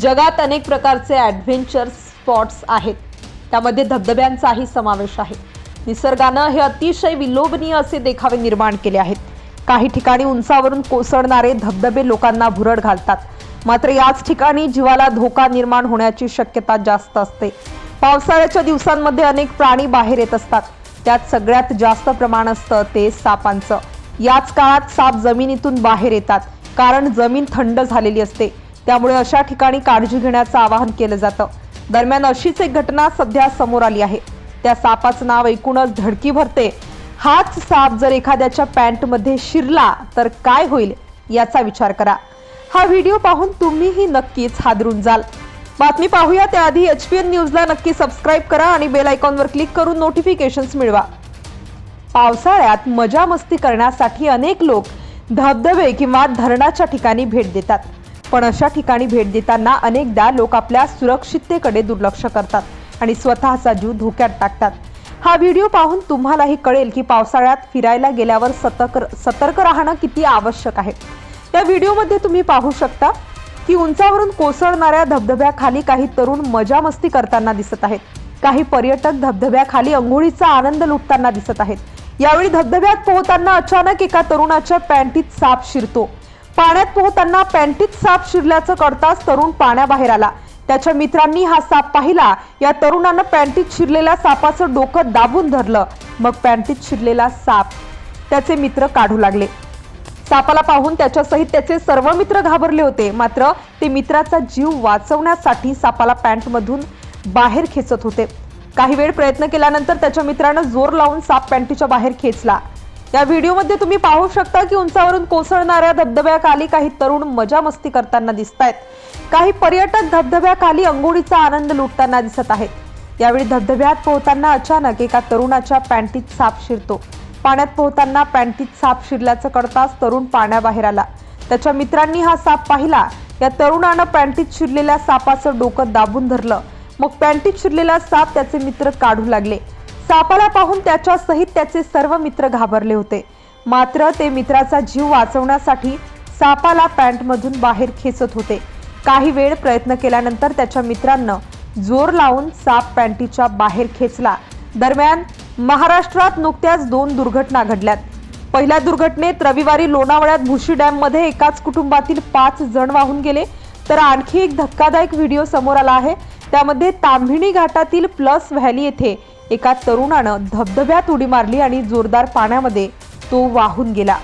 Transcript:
जगात अनेक प्रकारचे ॲडव्हेंचर स्पॉट्स आहेत. त्यामध्ये धबधब्यांचाही समावेश आहे. निसर्गानं हे अतिशय विलोभनीय असे देखावे निर्माण केले आहेत. काही ठिकाणी उंचावरून कोसळणारे धबधबे लोकांना भुरड घालतात. मात्र याच ठिकाणी जीवाला धोका निर्माण होण्याची शक्यता जास्त असते. पावसाळ्याच्या दिवसांमध्ये अनेक प्राणी बाहेर येत असतात. त्यात सगळ्यात जास्त प्रमाण असतं ते सापांचं. याच काळात साप जमिनीतून बाहेर येतात. कारण जमीन थंड झालेली असते. त्यामुळे अशा ठिकाणी काळजी घेण्याचं आवाहन केलं जातं. दरम्यान अशीच एक घटना सध्या समोर आली आहे. त्या सापाचं नाव ऐकूनच धडकी भरते. हाच साप जर एखाद्याच्या पॅन्टमध्ये शिरला तर काय होईल याचा विचार करा. हा व्हिडिओ पाहून तुम्हीही नक्कीच हादरून जाल. बातमी पाहूया त्याआधी एच पी एन न्यूजला नक्की सबस्क्राईब करा आणि बेल आयकॉनवर क्लिक करून नोटिफिकेशन्स मिळवा. पावसाळ्यात मजा मस्ती करण्यासाठी अनेक लोक धबधबे किंवा धरणाच्या ठिकाणी भेट देतात. पण अशा ठिकाणी भेट देताना अनेकदा लोक आपल्या सुरक्षिततेकडे दुर्लक्ष करतात आणि स्वतःचा जीव धोक्यात टाकतात. हा व्हिडिओ पाहून तुम्हालाही कळेल की पावसाळ्यात फिरायला गेल्यावर सतर्क सतर्क राहणं किती आवश्यक आहे. या व्हिडिओमध्ये तुम्ही पाहू शकता की उंचावरून कोसळणाऱ्या धबधब्याखाली काही तरुण मजा मस्ती करताना दिसत आहेत. काही पर्यटक धबधब्याखाली अंघोळीचा आनंद लुटताना दिसत आहेत. यावेळी धबधब्यात पोहताना अचानक एका तरुणाच्या पॅन्टीत साप शिरतो. पाण्यात पोहताना पॅन्टीत साप शिरल्याचं कळताच तरुण पाण्याबाहेर आला. त्याच्या मित्रांनी हा साप पाहिला. या तरुणानं पॅन्टीत शिरलेल्या सापाचं डोकं दाबून धरलं. मग पॅन्टीत शिरलेला साप त्याचे मित्र काढू लागले. सापाला पाहून त्याच्यासहित त्याचे सर्व मित्र घाबरले होते. मात्र ते मित्राचा जीव वाचवण्यासाठी सापाला पॅन्टमधून बाहेर खेचत होते. काही वेळ प्रयत्न केल्यानंतर त्याच्या मित्रानं जोर लावून साप पॅन्टीच्या बाहेर खेचला. या व्हिडिओमध्ये तुम्ही पाहू शकता की उंचावरून कोसळणाऱ्या धबधब्याखाली काही तरुण मजा मस्ती करताना दिसत आहेत काही पर्यटक धबधब्याखाली अंघोळीचा आनंद लुटताना दिसत आहेत. यावेळी धबधब्यात पोहताना अचानक एका तरुणाच्या पॅन्टीत साप शिरतो. पाण्यात पोहताना पॅन्टीत साप शिरल्याचं कळताच तरुण पाण्याबाहेर आला. त्याच्या मित्रांनी हा साप पाहिला. या तरुणानं पॅन्टीत शिरलेल्या सापाचं डोकं दाबून धरलं. मग पॅन्टीत शिरलेला साप त्याचे मित्र काढू लागले. सापाला पाहून त्याच्यासहित त्याचे सर्व मित्र घाबरले होते. मात्र ते मित्राचा जीव वाचवण्यासाठी सापाला पॅन्टमधून बाहेर खेचत होते. काही वेळ प्रयत्न केल्यानंतर त्याच्या मित्रांनं जोर लावून साप पॅन्टीच्या बाहेर खेचला. दरम्यान महाराष्ट्रात नुकत्याच दोन दुर्घटना घडल्यात. पहिल्या दुर्घटनेत रविवारी लोणावळ्यात भुशी डॅममध्ये एकाच कुटुंबातील पाच जण वाहून गेले. तर आणखी एक धक्कादायक व्हिडिओ समोर आला आहे. त्यामध्ये तांभिणी घाटातील प्लस व्हॅली येथे एका तरुणानं धबधब्यात उडी मारली आणि जोरदार पाण्यामध्ये तो वाहून गेला.